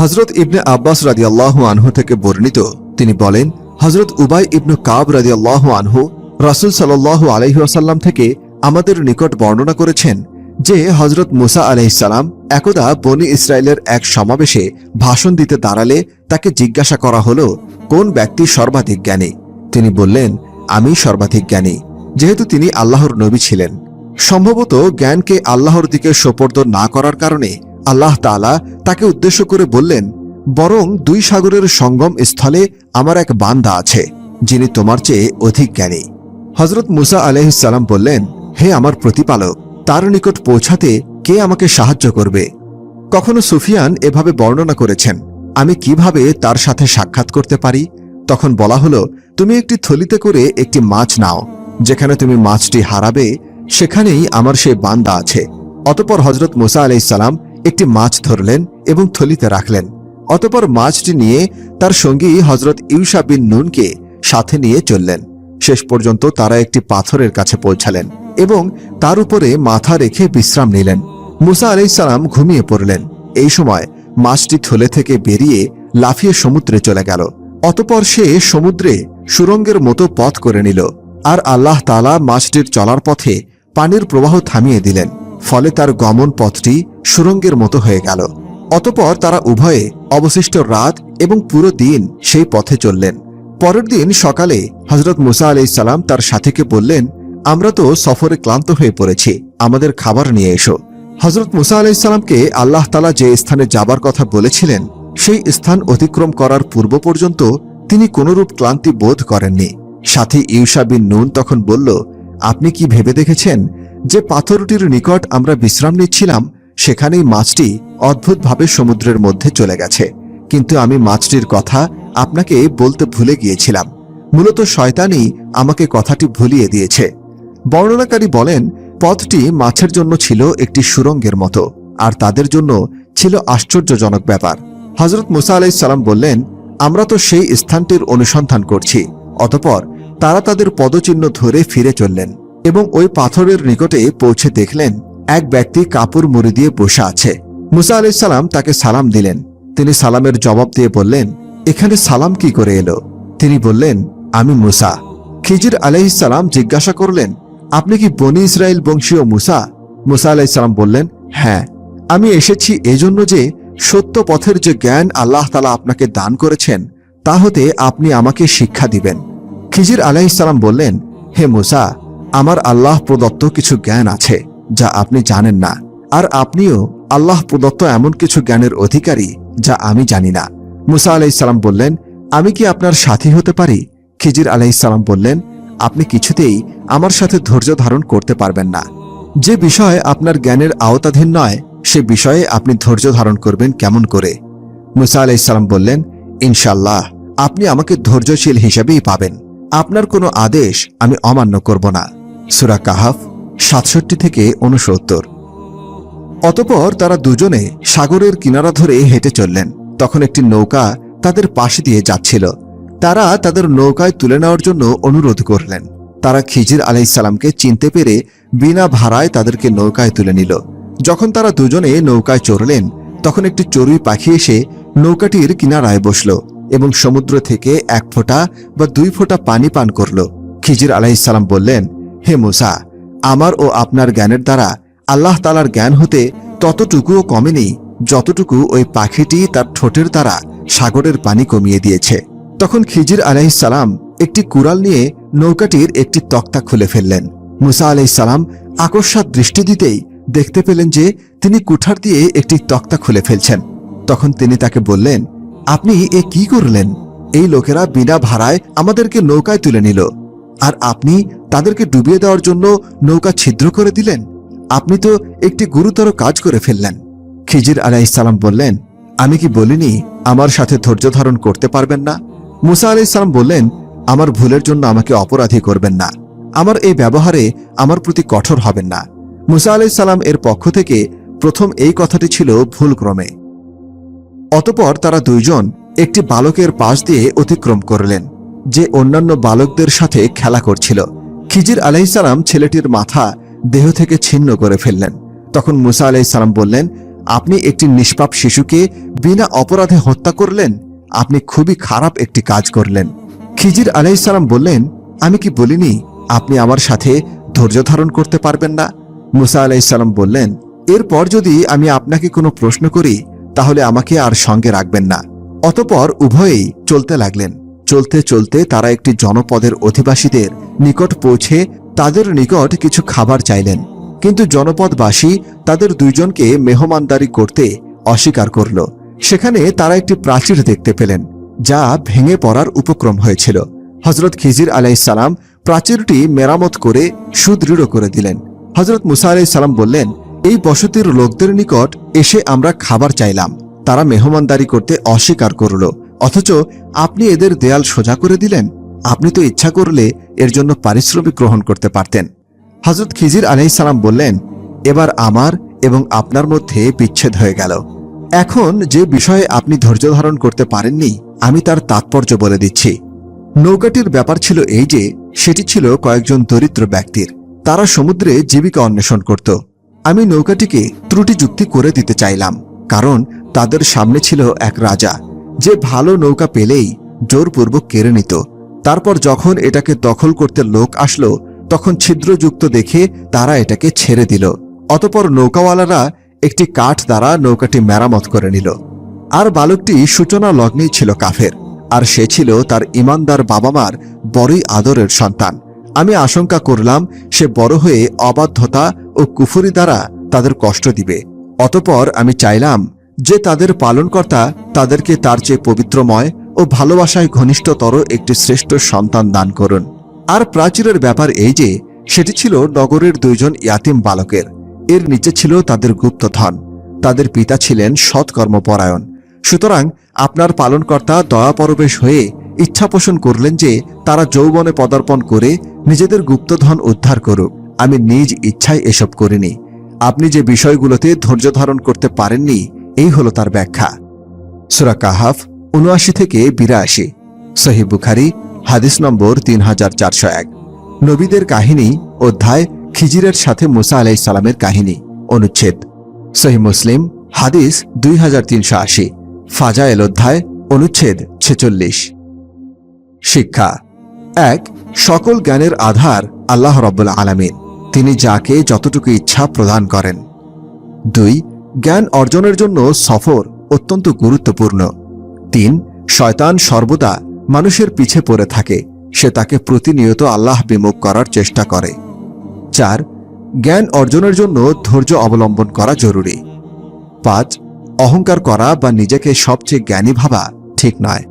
হজরত ইবনে আব্বাস রাদি আল্লাহ আনহু থেকে বর্ণিত। তিনি বলেন হজরত উবাই ইবনু কাব রাদি আল্লাহ আনহু রাসুল সাল্লাহ আলহিহাসাল্লাম থেকে আমাদের নিকট বর্ণনা করেছেন যে হজরত মুসা আলহিসাল্লাম একদা বনি ইসরায়েলের এক সমাবেশে ভাষণ দিতে দাঁড়ালে তাকে জিজ্ঞাসা করা হল, কোন ব্যক্তি সর্বাধিক জ্ঞানী? তিনি বললেন, আমি সর্বাধিক জ্ঞানী, যেহেতু তিনি আল্লাহর নবী ছিলেন। সম্ভবত জ্ঞানকে আল্লাহর দিকে সোপর্দ না করার কারণে আল্লাহ তাআলা তাকে উদ্দেশ্য করে বললেন, বরং দুই সাগরের সঙ্গম স্থলে আমার এক বান্দা আছে, যিনি তোমার চেয়ে অধিক জ্ঞানী। হজরত মুসা আলহিসাল্লাম বললেন, হে আমার প্রতিপালক, তার নিকট পৌঁছাতে কে আমাকে সাহায্য করবে? কখনো সুফিয়ান এভাবে বর্ণনা করেছেন, আমি কীভাবে তার সাথে সাক্ষাৎ করতে পারি? তখন বলা হলো, তুমি একটি থলিতে করে একটি মাছ নাও, যেখানে তুমি মাছটি হারাবে, সেখানেই আমার সেই বান্দা আছে। অতপর হজরত মুসা আলাইসাল্লাম একটি মাছ ধরলেন এবং থলিতে রাখলেন। অতপর মাছটি নিয়ে তার সঙ্গী হজরত ইউসা বিন নুনকে সাথে নিয়ে চললেন। শেষ পর্যন্ত তারা একটি পাথরের কাছে পৌঁছালেন এবং তার উপরে মাথা রেখে বিশ্রাম নিলেন। মুসা আলাইসাল্লাম ঘুমিয়ে পড়লেন। এই সময় মাছটি থলে থেকে বেরিয়ে লাফিয়ে সমুদ্রে চলে গেল। অতপর সে সমুদ্রে সুরঙ্গের মতো পথ করে নিল। আর আল্লাহ তালা মাছটির চলার পথে পানির প্রবাহ থামিয়ে দিলেন। ফলে তার গমন পথটি সুরঙ্গের মতো হয়ে গেল। অতপর তারা উভয়ে অবশিষ্ট রাত এবং পুরো দিন সেই পথে চললেন। পরের দিন সকালে হজরত মুসা আলাইসাল্লাম তার সাথীকে বললেন, আমরা তো সফরে ক্লান্ত হয়ে পড়েছি, আমাদের খাবার নিয়ে এসো। হজরত মুসা আলাইসাল্লামকে আল্লাহ তালা যে স্থানে যাবার কথা বলেছিলেন, সেই স্থান অতিক্রম করার পূর্ব পর্যন্ত তিনি কোনরূপ ক্লান্তি বোধ করেননি। সাথী ইউসা বিন নুন তখন বলল, আপনি কি ভেবে দেখেছেন যে পাথরটির নিকট আমরা বিশ্রাম নিচ্ছিলাম, সেখানেই মাছটি অদ্ভুতভাবে সমুদ্রের মধ্যে চলে গেছে। কিন্তু আমি মাছটির কথা আপনাকে বলতে ভুলে গিয়েছিলাম। মূলত শয়তানই আমাকে কথাটি ভুলিয়ে দিয়েছে। বর্ণনাকারী বলেন, পথটি মাছের জন্য ছিল একটি সুরঙ্গের মতো, আর তাদের জন্য ছিল আশ্চর্যজনক ব্যাপার। হজরত মুসা আলাইসাল্লাম বললেন, আমরা তো সেই স্থানটির অনুসন্ধান করছি, অতপর তারা তাদের পদচিহ্ন ধরে ফিরে চললেন। এবং ওই পাথরের নিকটে পৌঁছে দেখলেন এক ব্যক্তি কাপড় মুড়ি দিয়ে বসে আছে। মুসা আলাইসাল্লাম তাকে সালাম দিলেন। তিনি সালামের জবাব দিয়ে বললেন, এখানে সালাম কি করে এলো? তিনি বললেন, আমি মুসা। খিজির আলাইসাল্লাম জিজ্ঞাসা করলেন, আপনি কি বনি ইসরায়েল বংশীয় মুসা? মুসা আলাইসাল্লাম বললেন হ্যাঁ আমি এসেছি এজন্য যে সত্য পথের যে জ্ঞান আল্লাহ তালা আপনাকে দান করেছেন, তা হতে আপনি আমাকে শিক্ষা দিবেন। খিজির আলাইসাল্লাম বললেন, হে মুসা আমার আল্লাহ প্রদত্ত কিছু জ্ঞান আছে, যা আপনি জানেন না। আর আপনিও আল্লাহ প্রদত্ত এমন কিছু জ্ঞানের অধিকারী, যা আমি জানি না। মুসা আলাইসাল্লাম বললেন, আমি কি আপনার সাথী হতে পারি? খিজির আলাইসাল্লাম বললেন, আপনি কিছুতেই আমার সাথে ধৈর্য ধারণ করতে পারবেন না। যে বিষয় আপনার জ্ঞানের আওতাধীন নয়, সে বিষয়ে আপনি ধৈর্য ধারণ করবেন কেমন করে? মুসা আলাইসাল্লাম বললেন ইনশাল্লাহ আপনি আমাকে ধৈর্যশীল হিসেবেই পাবেন। আপনার কোনো আদেশ আমি অমান্য করব না। সুরা কাহাফ সাতষট্টি থেকে উনসত্তর অতপর তারা দুজনে সাগরের কিনারা ধরে হেঁটে চললেন। তখন একটি নৌকা তাদের পাশে দিয়ে যাচ্ছিল। তারা তাদের নৌকায় তুলে নেওয়ার জন্য অনুরোধ করলেন। তারা খিজির আলাইসাল্লামকে চিনতে পেরে বিনা ভাড়ায় তাদেরকে নৌকায় তুলে নিল। যখন তারা দুজনে নৌকায় চড়লেন, তখন একটি চড়ুই পাখি এসে নৌকাটির কিনারায় বসল এবং সমুদ্র থেকে এক ফোঁটা বা দুই ফোঁটা পানি পান করল। খিজির আলাইসাল্লাম বললেন হে মুসা, আমার ও আপনার জ্ঞানের দ্বারা আল্লাহ তালার জ্ঞান হতে ততটুকুও কমেনি যতটুকু ওই পাখিটি তার ঠোঁটের দ্বারা সাগরের পানি কমিয়ে দিয়েছে। তখন খিজির আলাইসালাম একটি কুড়াল নিয়ে নৌকাটির একটি তক্তা খুলে ফেললেন। মুসা আলাইসালাম আকস্মাত দৃষ্টি দিতেই দেখতে পেলেন যে তিনি কুঠার দিয়ে একটি তক্তা খুলে ফেলছেন। তখন তিনি তাকে বললেন, আপনি এ কি করলেন? এই লোকেরা বিনা ভাড়ায় আমাদেরকে নৌকায় তুলে নিল। আর আপনি তাদেরকে ডুবিয়ে দেওয়ার জন্য নৌকা ছিদ্র করে দিলেন? আপনি তো একটি গুরুতর কাজ করে ফেললেন। খিজির আলাইসাল্লাম বললেন, আমি কি বলিনি আমার সাথে ধৈর্য ধারণ করতে পারবেন না? মুসা আলাইসাল্লাম বললেন, আমার ভুলের জন্য আমাকে অপরাধী করবেন না। আমার এই ব্যবহারে আমার প্রতি কঠোর হবেন না। মুসা আলাইসাল্লাম এর পক্ষ থেকে প্রথম এই কথাটি ছিল ভুলক্রমে। অতপর তারা দুইজন একটি বালকের পাশ দিয়ে অতিক্রম করলেন। যে অন্যান্য বালকদের সাথে খেলা করছিল। খিজির আলাইসালাম ছেলেটির মাথা দেহ থেকে ছিন্ন করে ফেললেন। তখন মুসা আলাইসালাম বললেন, আপনি একটি নিষ্পাপ শিশুকে বিনা অপরাধে হত্যা করলেন? আপনি খুবই খারাপ একটি কাজ করলেন। খিজির আলাইসালাম বললেন, আমি কি বলিনি? আপনি আমার সাথে ধৈর্য ধারণ করতে পারবেন না? মুসা আলাইসাল্লাম বললেন, এরপর যদি আমি আপনাকে কোনো প্রশ্ন করি, তাহলে আমাকে আর সঙ্গে রাখবেন না। অতপর উভয়েই চলতে লাগলেন। চলতে চলতে তারা একটি জনপদের অধিবাসীদের নিকট পৌঁছে তাদের নিকট কিছু খাবার চাইলেন। কিন্তু জনপদবাসী তাদের দুইজনকে মেহমানদারি করতে অস্বীকার করল। সেখানে তারা একটি প্রাচীর দেখতে পেলেন, যা ভেঙে পড়ার উপক্রম হয়েছিল। হজরত খিজির আলাইসালাম প্রাচীরটি মেরামত করে সুদৃঢ় করে দিলেন। হজরত মুসা আলাইসালাম বললেন, এই বসতির লোকদের নিকট এসে আমরা খাবার চাইলাম। তারা মেহমানদারি করতে অস্বীকার করল। অথচ আপনি এদের দেয়াল সোজা করে দিলেন। আপনি তো ইচ্ছা করলে এর জন্য পারিশ্রমিক গ্রহণ করতে পারতেন। হজরত খিজির আলাইসালাম বললেন, এবার আমার এবং আপনার মধ্যে বিচ্ছেদ হয়ে গেল। এখন যে বিষয়ে আপনি ধৈর্য ধারণ করতে পারেননি, আমি তার তাৎপর্য বলে দিচ্ছি। নৌকাটির ব্যাপার ছিল এই যে, সেটি ছিল কয়েকজন দরিদ্র ব্যক্তির। তারা সমুদ্রে জীবিকা অন্বেষণ করত। আমি নৌকাটিকে ত্রুটিযুক্তি করে দিতে চাইলাম, কারণ তাদের সামনে ছিল এক রাজা। যে ভালো নৌকা পেলেই জোরপূর্বক কেড়ে নিত। তারপর যখন এটাকে দখল করতে লোক আসলো, তখন ছিদ্রযুক্ত দেখে তারা এটাকে ছেড়ে দিল। অতপর নৌকাওয়ালারা একটি কাঠ দ্বারা নৌকাটি মেরামত করে নিল। আর বালকটি সূচনা লগ্নেই ছিল কাফের, আর সে ছিল তার ইমানদার বাবা মার বড়ই আদরের সন্তান। আমি আশঙ্কা করলাম, সে বড় হয়ে অবাধ্যতা ও কুফুরি দ্বারা তাদের কষ্ট দিবে। অতপর আমি চাইলাম যে তাদের পালনকর্তা তাদেরকে তার চেয়ে পবিত্রময় ও ভালোবাসায় ঘনিষ্ঠতর একটি শ্রেষ্ঠ সন্তান দান করুন। আর প্রাচীরের ব্যাপার এই যে, সেটি ছিল নগরের দুইজন ইয়াতিম বালকের। এর নিচে ছিল তাদের গুপ্তধন। তাদের পিতা ছিলেন সৎকর্মপরায়ণ। সুতরাং আপনার পালনকর্তা দয়াপরবেশ হয়ে ইচ্ছা পোষণ করলেন যে তারা যৌবনে পদার্পণ করে নিজেদের গুপ্তধন উদ্ধার করুক। আমি নিজ ইচ্ছায় এসব করিনি। আপনি যে বিষয়গুলোতে ধৈর্য ধারণ করতে পারেননি এই হলো তার ব্যাখ্যা। সুরা কাহাফ উনআশি থেকে বিরাশি। সহি বুখারি, হাদিস নম্বর তিন হাজার চারশো এক। নবীদের কাহিনী, অধ্যায়, খিজিরের সাথে মুসা আলাই সালামের কাহিনী, অনুচ্ছেদ। সহি মুসলিম, হাদিস দুই হাজার তিনশো আশি। ফাজায়েল অধ্যায়, অনুচ্ছেদ ছেচল্লিশ। শিক্ষা। এক, সকল জ্ঞানের আধার আল্লাহ রব্বুল আলামিন। তিনি যাকে যতটুকু ইচ্ছা প্রদান করেন। দুই জ্ঞান অর্জনের জন্য সফর অত্যন্ত গুরুত্বপূর্ণ। তিন, শয়তান সর্বদা মানুষের পিছে পড়ে থাকে। সে তাকে প্রতিনিয়ত আল্লাহ বিমুখ করার চেষ্টা করে। চার, জ্ঞান অর্জনের জন্য ধৈর্য অবলম্বন করা জরুরি। পাঁচ, অহংকার করা বা নিজেকে সবচেয়ে জ্ঞানী ভাবা ঠিক নয়।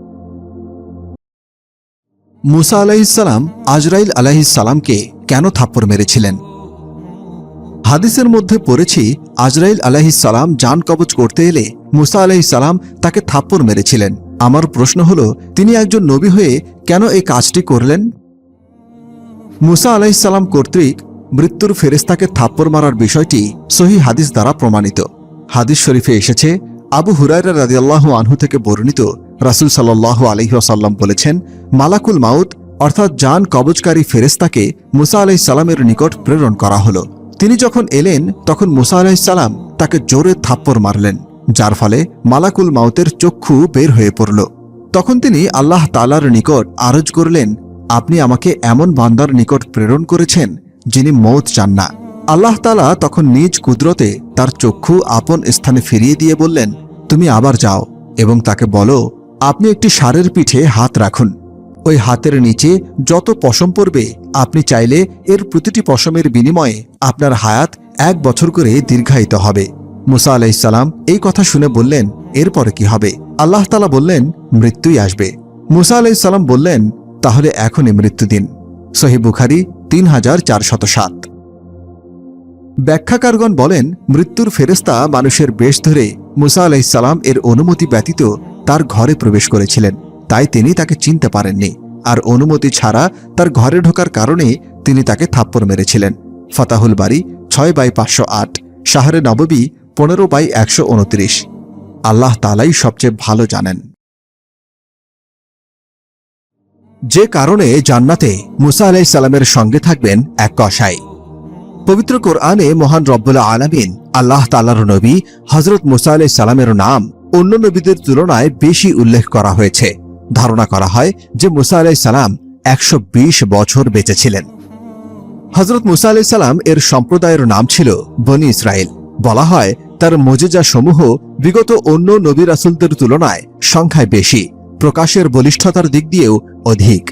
মুসা আলাহিসাল্লাম আজরাইল আলাহিসাল্লামকে কেন থাপ্পড় মেরেছিলেন? হাদিসের মধ্যে পড়েছি, আজরাইল আলাহিসাল্লাম যান কবচ করতে এলে মুসা আলাহিসাল্লাম তাকে থাপ্পড় মেরেছিলেন। আমার প্রশ্ন হল, তিনি একজন নবী হয়ে কেন এই কাজটি করলেন? মুসা আলাহিসাল্লাম কর্তৃক মৃত্যুর ফেরেস্তাকে থাপ্পড় মারার বিষয়টি সহি হাদিস দ্বারা প্রমাণিত। হাদিস শরীফে এসেছে, আবু হুরাইরা রাদিয়াল্লাহ আনহু থেকে বর্ণিত রাসুল সাল্লাহ আলহিহাসাল্লাম বলেছেন, মালাকুল মাউত অর্থাৎ জান কবচকারী ফেরেস্তাকে মুসা আলাহি সালামের নিকট প্রেরণ করা হলো। তিনি যখন এলেন, তখন মুসা আলাহি সালাম তাকে জোরে থাপ্পড় মারলেন, যার ফলে মালাকুল মাউতের চক্ষু বের হয়ে পড়ল। তখন তিনি আল্লাহ তালার নিকট আরজ করলেন, আপনি আমাকে এমন বান্দার নিকট প্রেরণ করেছেন, যিনি মৌত চান না। আল্লাহ তালা তখন নিজ কুদরতে তার চক্ষু আপন স্থানে ফিরিয়ে দিয়ে বললেন, তুমি আবার যাও এবং তাকে বলো, আপনি একটি সারের পিঠে হাত রাখুন। ওই হাতের নিচে যত পশম পড়বে, আপনি চাইলে এর প্রতিটি পশমের বিনিময়ে আপনার হায়াত এক বছর করে দীর্ঘায়িত হবে। মুসা আলাইসাল্লাম এই কথা শুনে বললেন, এরপরে কি হবে? আল্লাহ তালা বললেন, মৃত্যুই আসবে। মুসা আলাইসাল্লাম বললেন, তাহলে এখনই মৃত্যু দিন সহি বুখারি তিন হাজার চারশত সাত। ব্যাখ্যাকারগণ বলেন, মৃত্যুর ফেরেস্তা মানুষের বেশ ধরে মুসা আলাইসাল্লাম এর অনুমতি ব্যতীত তার ঘরে প্রবেশ করেছিলেন। তাই তিনি তাকে চিনতে পারেননি। আর অনুমতি ছাড়া তার ঘরে ঢোকার কারণে তিনি তাকে থাপ্পড় মেরেছিলেন। ফতাহুল বাড়ি ছয় বাই পাঁচশো আট, শাহরে নববী, পনেরো বাই একশো উনত্রিশ। আল্লাহ তালাই সবচেয়ে ভালো জানেন। যে কারণে জান্নাতে মুসা আলাইসাল্লামের সঙ্গে থাকবেন এক কসাই। পবিত্র কোরআনে মহান রব্বুল আলামিন আল্লাহ তালার নবী হজরত মুসা আলাই সালামের নাম অন্য নবীদের তুলনায় বেশি উল্লেখ করা হয়েছে। ধারণা করা হয় যে মুসা আলাই সালাম একশো বিশ বছর বেঁচেছিলেন হজরত মুসা আলাই সালাম এর সম্প্রদায়ের নাম ছিল বনি ইসরায়েল বলা হয় তার মজেজা সমূহ বিগত অন্য নবী রাসুলদের তুলনায় সংখ্যায় বেশি, প্রকাশের বলিষ্ঠতার দিক দিয়েও অধিক।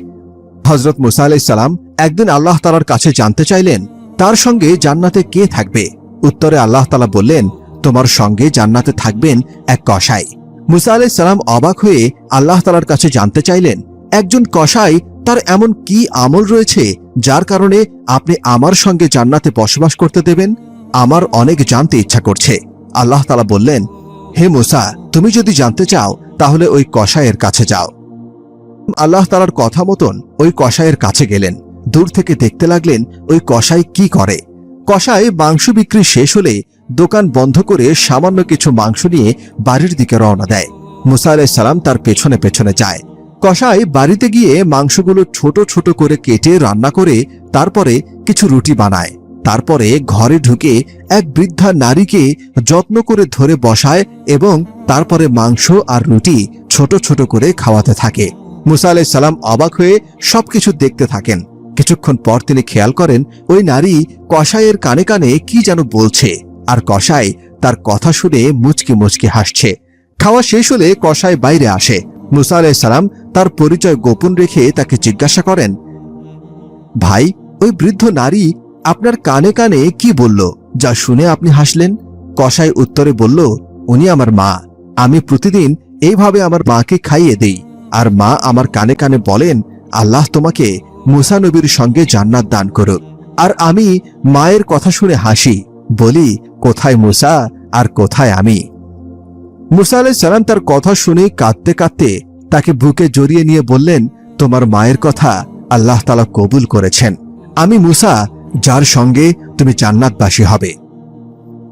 হজরত মুসা আলাই সালাম একদিন আল্লাহ তালার কাছে জানতে চাইলেন, তার সঙ্গে জান্নাতে কে থাকবে? উত্তরে আল্লাহ তালা বললেন, তোমার সঙ্গে জান্নাতে থাকবেন এক কসাই। মুসা আলাই সালাম অবাক হয়ে আল্লাহ তালার কাছে জানতে চাইলেন, একজন কসাই তার এমন কি আমল রয়েছে যার কারণে আপনি আমার সঙ্গে জান্নাতে বসবাস করতে দেবেন? আমার অনেক জানতে ইচ্ছা করছে। আল্লাহ তালা বললেন, হে মুসা, তুমি যদি জানতে চাও, তাহলে ওই কসাইয়ের কাছে যাও। আল্লাহ তালার কথা মতন ওই কসাইয়ের কাছে গেলেন। দূর থেকে দেখতে লাগলেন ওই কসাই কি করে। কসাই মাংস বিক্রি শেষ হলে দোকান বন্ধ করে সামান্য কিছু মাংস নিয়ে বাড়ির দিকে রওনা দেয়। মুসা সালাম তার পেছনে পেছনে যায়। কসাই বাড়িতে গিয়ে মাংসগুলো ছোট ছোট করে কেটে রান্না করে তারপরে কিছু রুটি বানায়। তারপরে ঘরে ঢুকে এক বৃদ্ধা নারীকে যত্ন করে ধরে বসায় এবং তারপরে মাংস আর রুটি ছোট ছোট করে খাওয়াতে থাকে। মুসা সালাম অবাক হয়ে সবকিছু দেখতে থাকেন। কিছুক্ষণ পর তিনি খেয়াল করেন, ওই নারী কসাইয়ের কানে কানে কি যেন বলছে। আর কসাই তার কথা শুনে মুচকি মুচকি হাসছে। খাওয়া শেষ হলে কসাই বাইরে আসে। মুসা সালাম তার পরিচয় গোপন রেখে তাকে জিজ্ঞাসা করেন, ভাই, ওই বৃদ্ধ নারী আপনার কানে কানে কি বলল, যা শুনে আপনি হাসলেন? কসাই উত্তরে বলল, উনি আমার মা। আমি প্রতিদিন এইভাবে আমার মাকে খাইয়ে দেই। আর মা আমার কানে কানে বলেন, আল্লাহ তোমাকে মুসানবীর সঙ্গে জান্নাত দান করুক। আর আমি মায়ের কথা শুনে হাসি। বলি, কোথায় মুসা আর কোথায় আমি? মুসা আলাই সালাম তার কথা শুনে কাঁদতে কাঁদতে তাকে বুকে জড়িয়ে নিয়ে বললেন, তোমার মায়ের কথা আল্লাহ তালা কবুল করেছেন। আমি মুসা, যার সঙ্গে তুমি জান্নাতবাসী হবে।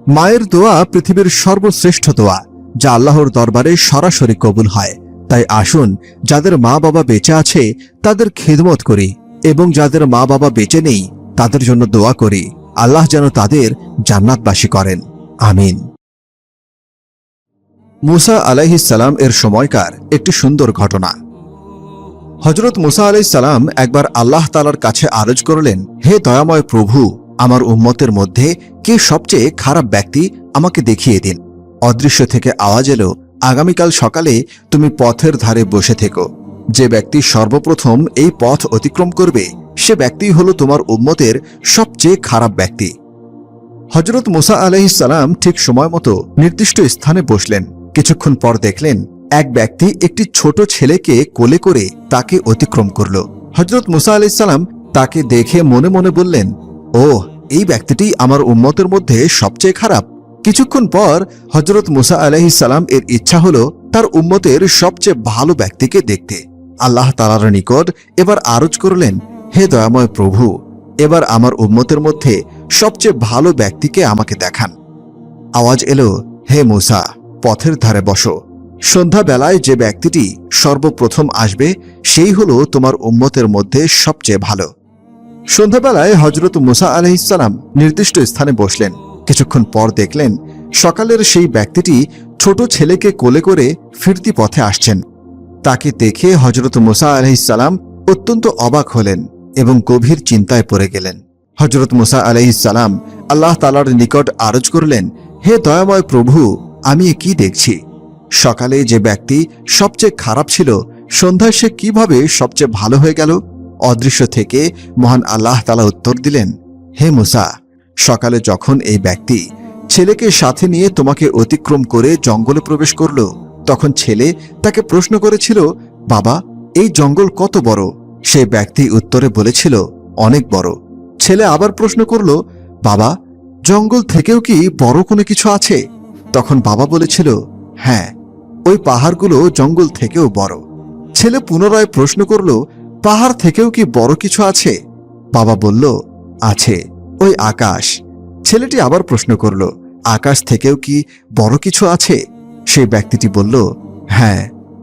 মায়ের দোয়া পৃথিবীর সর্বশ্রেষ্ঠ দোয়া, যা আল্লাহর দরবারে সরাসরি কবুল হয়। তাই আসুন, যাদের মা বাবা বেঁচে আছে, তাদের খেদমত করি এবং যাদের মা বাবা বেঁচে নেই, তাদের জন্য দোয়া করি। আল্লাহ যেন তাদের জান্নাতবাসী করেন। আমিন। মুসা আলাইহিসাল্লাম এর সময়কার একটি সুন্দর ঘটনা। হজরত মুসা আলাইসাল্লাম একবার আল্লাহ তালার কাছে আরজ করলেন, হে দয়াময় প্রভু, আমার উম্মতের মধ্যে কে সবচেয়ে খারাপ ব্যক্তি আমাকে দেখিয়ে দিন? অদৃশ্য থেকে আওয়াজ এলো, আগামীকাল সকালে তুমি পথের ধারে বসে থেকো। যে ব্যক্তি সর্বপ্রথম এই পথ অতিক্রম করবে, সে ব্যক্তি হল তোমার উম্মতের সবচেয়ে খারাপ ব্যক্তি। হজরত মুসা আলহিসাল্লাম ঠিক সময় মতো নির্দিষ্ট স্থানে বসলেন। কিছুক্ষণ পর দেখলেন, এক ব্যক্তি একটি ছোট ছেলেকে কোলে করে তাকে অতিক্রম করল। হজরত মুসা আলাইসাল্লাম তাকে দেখে মনে মনে বললেন ও এই ব্যক্তিটি আমার উম্মতের মধ্যে সবচেয়ে খারাপ। কিছুক্ষণ পর হজরত মুসা আলাইসাল্লাম এর ইচ্ছা হল তার উম্মতের সবচেয়ে ভালো ব্যক্তিকে দেখতে। আল্লাহ তালার নিকট এবার আরজ করলেন, হে দয়াময় প্রভু, এবার আমার উম্মতের মধ্যে সবচেয়ে ভালো ব্যক্তিকে আমাকে দেখান। আওয়াজ এলো, হে মুসা, পথের ধারে বসো। সন্ধ্যাবেলায় যে ব্যক্তিটি সর্বপ্রথম আসবে, সেই হলো তোমার উম্মতের মধ্যে সবচেয়ে ভালো। সন্ধ্যাবেলায় হজরত মুসা আলহিসাল্লাম নির্দিষ্ট স্থানে বসলেন। কিছুক্ষণ পর দেখলেন, সকালের সেই ব্যক্তিটি ছোট ছেলেকে কোলে করে ফিরতি পথে আসছেন। তাকে দেখে হজরত মুসা আলহিসাল্লাম অত্যন্ত অবাক হলেন এবং গভীর চিন্তায় পড়ে গেলেন। হজরত মুসা আলহিসাল্লাম আল্লাহ তালার নিকট আরজ করলেন, হে দয়াময় প্রভু, আমি কি দেখছি? সকালে যে ব্যক্তি সবচেয়ে খারাপ ছিল, সন্ধ্যায় সে কীভাবে সবচেয়ে ভালো হয়ে গেল? অদৃশ্য থেকে মহান আল্লাহ তালা উত্তর দিলেন, হে মুসা, সকালে যখন এই ব্যক্তি ছেলেকে সাথে নিয়ে তোমাকে অতিক্রম করে জঙ্গলে প্রবেশ করল তখন ছেলে তাকে প্রশ্ন করেছিল, বাবা, এই জঙ্গল কত বড়? সে ব্যক্তি উত্তরে বলেছিল, অনেক বড়। ছেলে আবার প্রশ্ন করল, বাবা, জঙ্গল থেকেও কি বড় কোনো কিছু আছে? তখন বাবা বলেছিল হ্যাঁ ওই পাহাড়গুলো জঙ্গল থেকেও বড়। ছেলে পুনরায় প্রশ্ন করল, পাহাড় থেকেও কি বড় কিছু আছে? বাবা বলল, আছে। ওই আকাশ। ছেলেটি আবার প্রশ্ন করল, আকাশ থেকেও কি বড় কিছু আছে? সেই ব্যক্তিটি বলল হ্যাঁ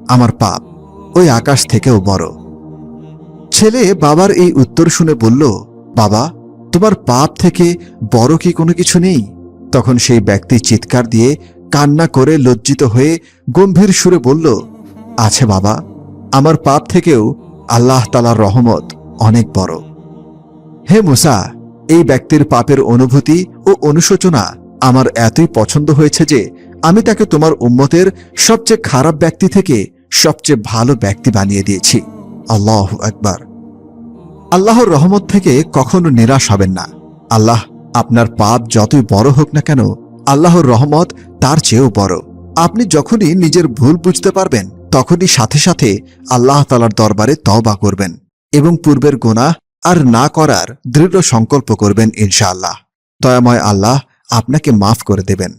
আমার পাপ। ওই আকাশ থেকেও বড়। ছেলে বাবার এই উত্তর শুনে বলল, বাবা, তোমার পাপ থেকে বড় কি কোনো কিছু নেই? তখন সেই ব্যক্তি চিৎকার দিয়ে কান্না করে লজ্জিত হয়ে গম্ভীর সুরে বলল, আছে বাবা, আমার পাপ থেকেও আল্লাহ তালার রহমত অনেক বড়। হে মুসা, এই ব্যক্তির পাপের অনুভূতি ও অনুশোচনা আমার এতই পছন্দ হয়েছে যে আমি তাকে তোমার উম্মতের সবচেয়ে খারাপ ব্যক্তি থেকে সবচেয়ে ভালো ব্যক্তি বানিয়ে দিয়েছি। আল্লাহ একবার আল্লাহর রহমত থেকে কখনো নিরাশ হবেন না। আল্লাহ আপনার পাপ যতই বড় হোক না কেন, আল্লাহর রহমত তার চেয়েও বড়। আপনি যখনই নিজের ভুল বুঝতে পারবেন, তখনই সাথে সাথে আল্লাহ তালার দরবারে তওবা করবেন এবং পূর্বের গোনাহ আর না করার দৃঢ় সংকল্প করবেন ইনশাআল্লাহ। দয়াময় আল্লাহ আপনাকে মাফ করে দেবেন।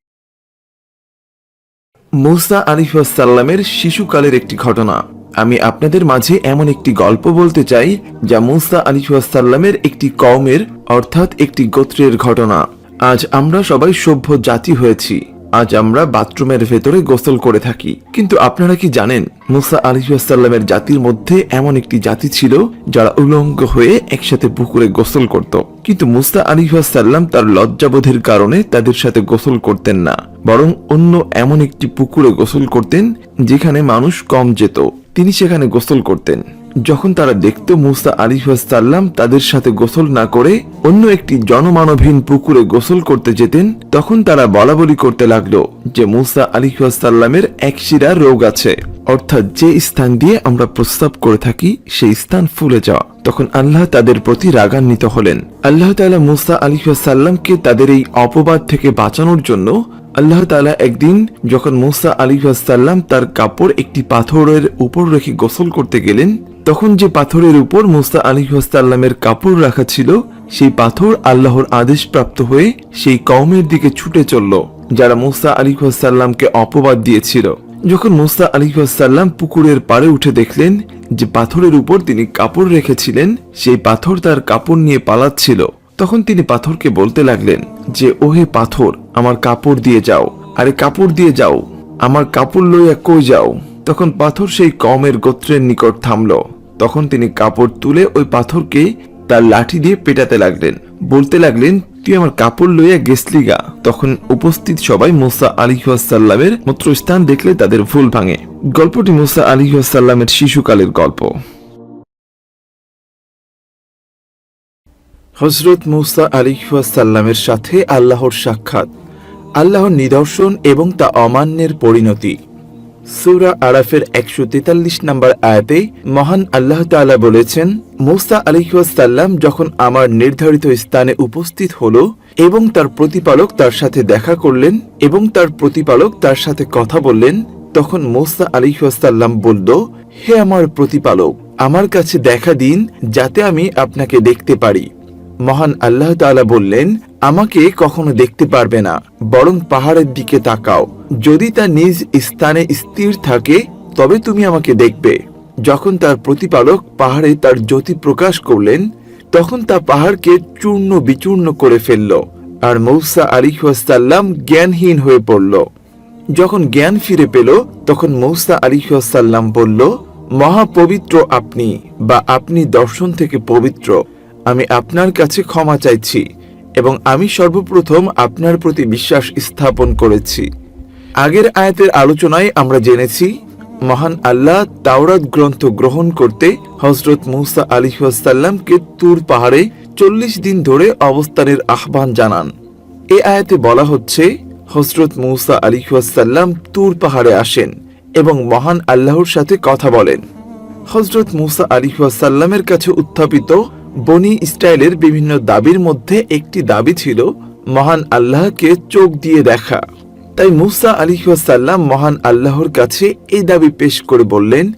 মুসা আলিফাসাল্লামের শিশুকালের একটি ঘটনা। আমি আপনাদের মাঝে এমন একটি গল্প বলতে চাই, যা মুসা আলিফাসাল্লামের একটি কওমের, অর্থাৎ একটি গোত্রের ঘটনা। আজ আমরা সবাই সভ্য জাতি হয়েছি। আজ আমরা বাথরুমের ভেতরে গোসল করে থাকি। কিন্তু আপনারা কি জানেন, মুসা আলিহাসাল্লামের জাতির মধ্যে এমন একটি জাতি ছিল যারা উলঙ্গ হয়ে একসাথে পুকুরে গোসল করত। কিন্তু মুসা আলিহাসাল্লাম তার লজ্জাবোধের কারণে তাদের সাথে গোসল করতেন না, বরং অন্য এমন একটি পুকুরে গোসল করতেন, যেখানে মানুষ কম যেত। তিনি সেখানে গোসল করতেন। যখন তারা দেখত মুসা আলিফাসাল্লাম তাদের সাথে গোসল না করে অন্য একটি জনমানবহীন পুকুরে গোসল করতে যেতেন, তখন তারা বলা বলি করতে লাগল যে মুসা আলিফাসাল্লামের এক শিরা রোগ আছে। অর্থাৎ যে স্থান দিয়ে আমরা প্রস্তাব করে থাকি, সেই স্থান ফুলে যাওয়া। তখন আল্লাহ তাদের প্রতি রাগান্বিত হলেন। আল্লাহ তাআলা মুসা আলিফাসাল্লামকে তাদের এই অপবাদ থেকে বাঁচানোর জন্য আল্লাহ তাআলা একদিন যখন মুসা আলিফাসাল্লাম তার কাপড় একটি পাথরের উপর রেখে গোসল করতে গেলেন, তখন যে পাথরের উপর মুসা আলিফাসাল্লামের কাপড় রাখা ছিল, সেই পাথর আল্লাহর আদেশ প্রাপ্ত হয়ে সেই কওমের দিকে ছুটে চলল, যারা মুসা আলিফাসাল্লামকে অপবাদ দিয়েছিল। যখন মুসা আলিফাসাল্লাম পুকুরের পাড়ে উঠে দেখলেন যে পাথরের উপর তিনি কাপড় রেখেছিলেন, সেই পাথর তার কাপড় নিয়ে পালাচ্ছিল। তখন তিনি পাথরকে বলতে লাগলেন যে, ওহে পাথর, আমার কাপড় দিয়ে যাও। আরে, কাপড় দিয়ে যাও। আমার কাপড় লইয়া কই যাও? তখন পাথর সেই কমের গোত্রের নিকট থামল। তখন তিনি কাপড় তুলে ওই পাথরকে তার লাঠি দিয়ে পেটাতে লাগলেন। বলতে লাগলেন, তুই আমার কাপড় লইয়া গেছলি গা? তখন উপস্থিত সবাই মোসা আলিহাসাল্লামের মূত্র স্থান দেখলে তাদের ভুল ভাঙে। গল্পটি মুসা আলিহাসাল্লামের শিশুকালের গল্প। হজরত মুসা আলিহাসাল্লামের সাথে আল্লাহর সাক্ষাৎ, আল্লাহর নিদর্শন এবং তা অমান্যের পরিণতি। সুরা আরাফের একশো তেতাল্লিশ নম্বর আয়াতে মহান আল্লাহ তাআলা বলেছেন, মুসা আলিহাসাল্লাম যখন আমার নির্ধারিত স্থানে উপস্থিত হলো এবং তার প্রতিপালক তার সাথে দেখা করলেন এবং তার প্রতিপালক তার সাথে কথা বললেন, তখন মোসা আলিহাসাল্লাম বলল, হে আমার প্রতিপালক, আমার কাছে দেখা দিন যাতে আমি আপনাকে দেখতে পারি। মহান আল্লাহ তাআলা বললেন, আমাকে কখনো দেখতে পারবে না, বরং পাহাড়ের দিকে তাকাও। যদি তা নিজ স্থানে স্থির থাকে, তবে তুমি আমাকে দেখবে। যখন তার প্রতিপালক পাহাড়ে তার জ্যোতি প্রকাশ করলেন, তখন তা পাহাড়কে চূর্ণ বিচূর্ণ করে ফেলল আর মৌসা আলিহাসাল্লাম জ্ঞানহীন হয়ে পড়ল। যখন জ্ঞান ফিরে পেল, তখন মৌসা আলিহাসাল্লাম বলল, মহাপবিত্র আপনি বা আপনি দর্শন থেকে পবিত্র। আমি আপনার কাছে ক্ষমা চাইছি এবং আমি সর্বপ্রথম আপনার প্রতি বিশ্বাস স্থাপন করেছি। আগের আয়াতের আলোচনায় আমরা জেনেছি, মহান আল্লাহ তাওরাত গ্রন্থ গ্রহণ করতে হজরত মুসা আলিহাসাল্লামকে তুর পাহাড়ে চল্লিশ দিন ধরে অবস্থানের আহ্বান জানান। এ আয়াতে বলা হচ্ছে হজরত মুসা আলিহাসাল্লাম তুর পাহাড়ে আসেন এবং মহান আল্লাহর সাথে কথা বলেন। হজরত মুসা আলিহাসাল্লামের কাছে উত্থাপিত বনি ইসরায়েলের বিভিন্ন দাবির মধ্যে একটি দাবি ছিল মহান আল্লাহকে চোখ দিয়ে দেখা। তাই মুসা আলিহাসাল্লাম মহান আল্লাহর কাছে এই দাবি পেশ করে বললেন,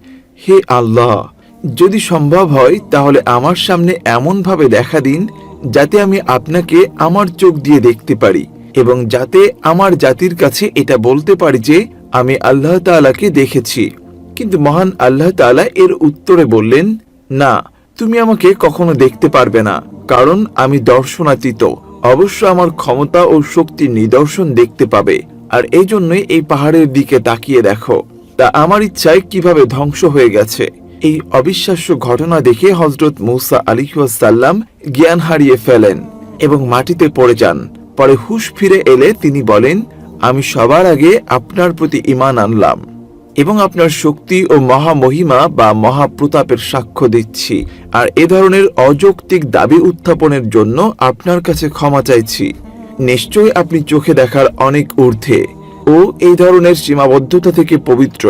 হে আল্লাহ, যদি সম্ভব হয় তাহলে আমার সামনে এমনভাবে দেখা দিন যাতে আমি আপনাকে আমার চোখ দিয়ে দেখতে পারি এবং যাতে আমার জাতির কাছে এটা বলতে পারি যে আমি আল্লাহ তাআলাকে দেখেছি। কিন্তু মহান আল্লাহ তাআলা এর উত্তরে বললেন, না তুমি আমাকে কখনো দেখতে পারবে না, কারণ আমি দর্শনাতীত। অবশ্য আমার ক্ষমতা ও শক্তির নিদর্শন দেখতে পাবে, আর এই জন্যই এই পাহাড়ের দিকে তাকিয়ে দেখো। তা আমার ইচ্ছায় কীভাবে ধ্বংস হয়ে গেছে? এই অবিশ্বাস্য ঘটনা দেখে হজরত মৌসা আলিহাসাল্লাম জ্ঞান হারিয়ে ফেলেন এবং মাটিতে পড়ে যান। পরে হুশ ফিরে এলে তিনি বলেন, আমি সবার আগে আপনার প্রতি ঈমান আনলাম। এবং আপনার শক্তি ও মহামহিমা বা মহাপ্রতাপের সাক্ষ্য দিচ্ছি। আর এ ধরনের অযৌক্তিক দাবি উত্থাপনের জন্য আপনার কাছে ক্ষমা চাইছি। নিশ্চয়ই আপনি চোখে দেখার অনেক ঊর্ধ্বে ও এই ধরনের সীমাবদ্ধতা থেকে পবিত্র।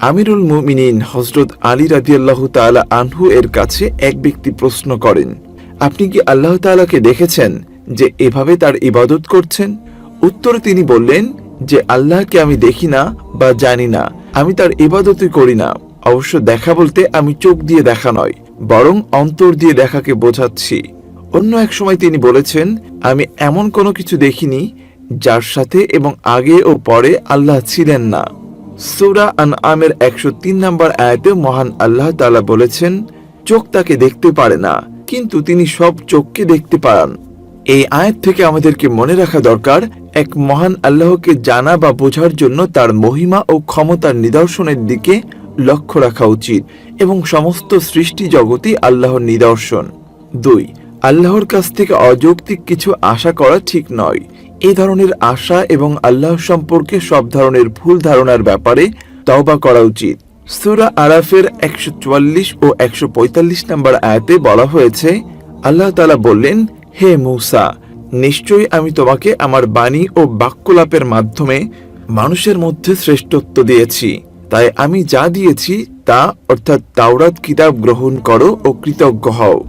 আমিরুল মুমিনিন হজরত আলী রাদিয়াল্লাহ তাআলা আনহু এর কাছে এক ব্যক্তি প্রশ্ন করেন, আপনি কি আল্লাহ তাআলাকে দেখেছেন যে এভাবে তার ইবাদত করছেন? উত্তরে তিনি বললেন যে আল্লাহকে আমি দেখি না বা জানি না, আমি তার ইবাদতই করি না। অবশ্য দেখা বলতে আমি চোখ দিয়ে দেখা নয়, বরং অন্তর দিয়ে দেখাকে বোঝাচ্ছি। অন্য এক সময় তিনি বলেছেন, আমি এমন কোনো কিছু দেখিনি যার সাথে এবং আগে ও পরে আল্লাহ ছিলেন না। সূরা আন আমের একশো তিন নম্বর আয়াতে মহান আল্লাহ তাআলা বলেছেন, চোখ তাকে দেখতে পারে না, কিন্তু তিনি সব চোখকে দেখতে পারান এই আয়াত থেকে আমাদেরকে মনে রাখা দরকার এক মহান আল্লাহকে জানা বা বোঝার জন্য তার মহিমা ও ক্ষমতার নিদর্শনের দিকে লক্ষ্য রাখা উচিত এবং সমস্ত সৃষ্টি জগতই আল্লাহর নিদর্শন। দুই, আল্লাহর কাছ থেকে অযৌক্তিক কিছু আশা করা ঠিক নয়। এ ধরনের আশা এবং আল্লাহ সম্পর্কে সব ধরনের ভুল ধারণার ব্যাপারে তওবা করা উচিত। সূরা আরাফের একশো চুয়াল্লিশ ও একশো পঁয়তাল্লিশ নম্বর আয়াতে বলা হয়েছে, আল্লাহ তালা বললেন, হে মূসা নিশ্চয়ই আমি তোমাকে আমার বাণী ও বাক্যলাপের মাধ্যমে মানুষের মধ্যে শ্রেষ্ঠত্ব দিয়েছি। তাই আমি যা দিয়েছি তা, অর্থাৎ তাওরাত কিতাব গ্রহণ করো ও কৃতজ্ঞ হও।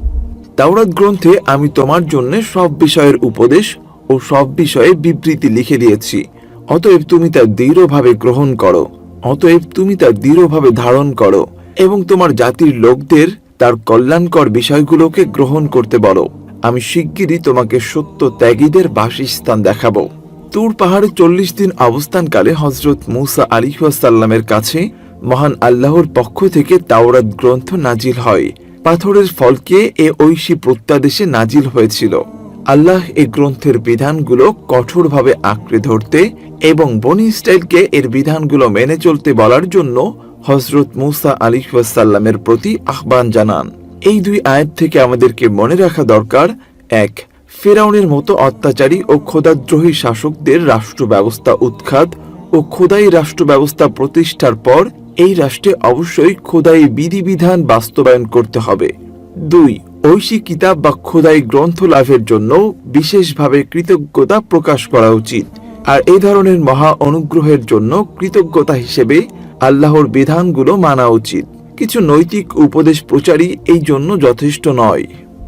তাওরাত গ্রন্থে আমি তোমার জন্য সব বিষয়ের উপদেশ ও সব বিষয়ে বিবৃতি লিখে দিয়েছি। অতএব তুমি তা দৃঢ়ভাবে গ্রহণ করো, অতএব তুমি তা দৃঢ়ভাবে ধারণ করো এবং তোমার জাতির লোকদের তার কল্যাণকর বিষয়গুলোকে গ্রহণ করতে বলো। আমি শিগগিরই তোমাকে সত্য ত্যাগীদের বাসস্থান দেখাবো। তুর পাহাড়ে চল্লিশ দিন অবস্থানকালে হজরত মুসা আলিহাসাল্লামের কাছে মহান আল্লাহর পক্ষ থেকে তাওরাত গ্রন্থ নাজিল হয়। পাথরের ফলকে এ ঐশী প্রত্যাদেশে নাজিল হয়েছিল। আল্লাহ এ গ্রন্থের বিধানগুলো কঠোরভাবে আঁকড়ে ধরতে এবং বনি স্টাইলকে এর বিধানগুলো মেনে চলতে বলার জন্য হজরত মুসা আলিহাসাল্লামের প্রতি আহ্বান জানান। এই দুই আয়াত থেকে আমাদেরকে মনে রাখা দরকার, এক, ফেরাউনের মতো অত্যাচারী ও খোদাদ্রোহী শাসকদের রাষ্ট্র ব্যবস্থা উৎখাত ও খোদাই রাষ্ট্র ব্যবস্থা প্রতিষ্ঠার পর এই রাষ্ট্রে অবশ্যই খোদাই বিধিবিধান বাস্তবায়ন করতে হবে। দুই, ঐশী কিতাব বা খোদাই গ্রন্থ লাভের জন্য বিশেষভাবে কৃতজ্ঞতা প্রকাশ করা উচিত। আর এই ধরনের মহা অনুগ্রহের জন্য কৃতজ্ঞতা হিসেবে আল্লাহর বিধানগুলো মানা উচিত। কিছু নৈতিক উপদেশ প্রচারই এই জন্য যথেষ্ট নয়।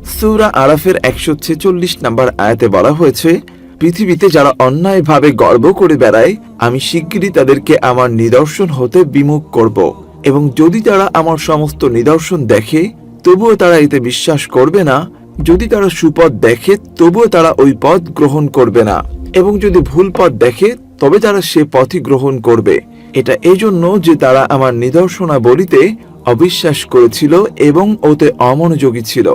সূরা আরাফের একশো ছেচল্লিশ নম্বর আয়াতে বলা হয়েছে, পৃথিবীতে যারা অন্যায়ভাবে গর্ব করে বেড়ায়, আমি শিগগিরই তাদেরকে আমার নিদর্শন হতে বিমুখ করব। এবং যদি তারা আমার সমস্ত নিদর্শন দেখে, তবুও তারা এতে বিশ্বাস করবে না। যদি তারা সুপথ দেখে, তবুও তারা ওই পথ গ্রহণ করবে না। এবং যদি ভুল পথ দেখে, তবে তারা সে পথই গ্রহণ করবে। এটা এজন্য যে তারা আমার নিদর্শনাবলিতে অবিশ্বাস করেছিল এবং ওতে অমনোযোগী ছিল।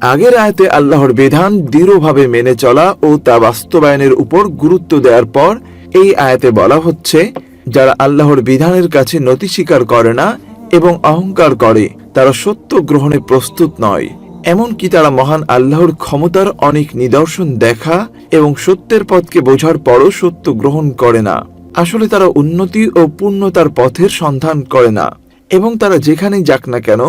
আগের আয়তে আল্লাহর বিধান দৃঢ়ভাবে মেনে চলা ও তা বাস্তবায়নের উপর গুরুত্ব দেওয়ার পর এই আয়াতে বলা হচ্ছে, যারা আল্লাহর বিধানের কাছে নতি স্বীকার করে না এবং অহংকার করে, তারা সত্য গ্রহণে প্রস্তুত নয়। এমনকি তারা মহান আল্লাহর ক্ষমতার অনেক নিদর্শন দেখা এবং সত্যের পথকে বোঝার পরও সত্য গ্রহণ করে না। আসলে তারা উন্নতি ও পূর্ণতার পথের সন্ধান করে না। এবং তারা যেখানেই যাক না কেন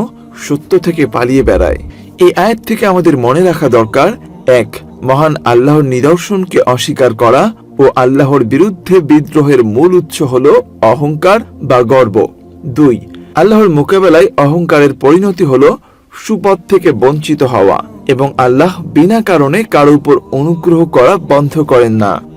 সত্য থেকে পালিয়ে বেড়ায়। এই আয়াত থেকে আমাদের মনে রাখা দরকার, এক, মহান আল্লাহর নিদর্শনকে অস্বীকার করা ও আল্লাহর বিরুদ্ধে বিদ্রোহের মূল উৎস হল অহংকার বা গর্ব। দুই, আল্লাহর মোকাবেলায় অহংকারের পরিণতি হল সুপথ থেকে বঞ্চিত হওয়া এবং আল্লাহ বিনা কারণে কারও উপর অনুগ্রহ করা বন্ধ করেন না।